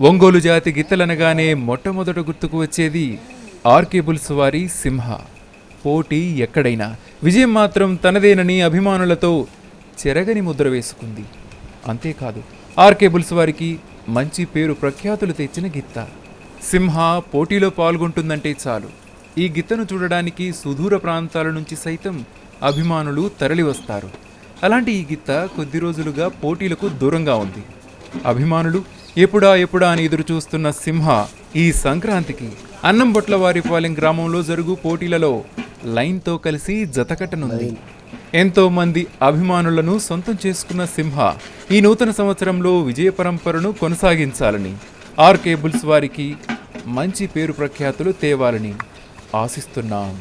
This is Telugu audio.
ఒంగోలు జాతి గిత్తలనగానే మొట్టమొదట గుర్తుకు వచ్చేది ఆర్కేబుల్స్ వారి సింహ. పోటీ ఎక్కడైనా విజయం మాత్రం తనదేనని అభిమానులతో చెరగని ముద్ర వేసుకుంది. అంతేకాదు ఆర్కేబుల్స్ వారికి మంచి పేరు ప్రఖ్యాతులు తెచ్చిన గిత్త. సింహ పోటీలో పాల్గొంటుందంటే చాలు. ఈ గిత్తను చూడడానికి సుదూర ప్రాంతాల నుంచి సైతం అభిమానులు తరలివస్తారు అలాంటి ఈ గిత్త కొద్ది రోజులుగా పోటీలకు దూరంగా ఉంది. అభిమానులు ఎప్పుడా ఎప్పుడా అని ఎదురు చూస్తున్న సింహ ఈ సంక్రాంతికి అన్నంబొట్ల వారిపాలెం గ్రామంలో జరుగు పోటీలలో లైన్తో కలిసి జతకట్టనుంది. ఎంతో మంది అభిమానులను సొంతం చేసుకున్న సింహ ఈ నూతన సంవత్సరంలో విజయ పరంపరను కొనసాగించాలని ఆర్ కేబుల్స్ వారికి మంచి పేరు ప్రఖ్యాతులు తేవాలని ఆశిస్తున్నాం.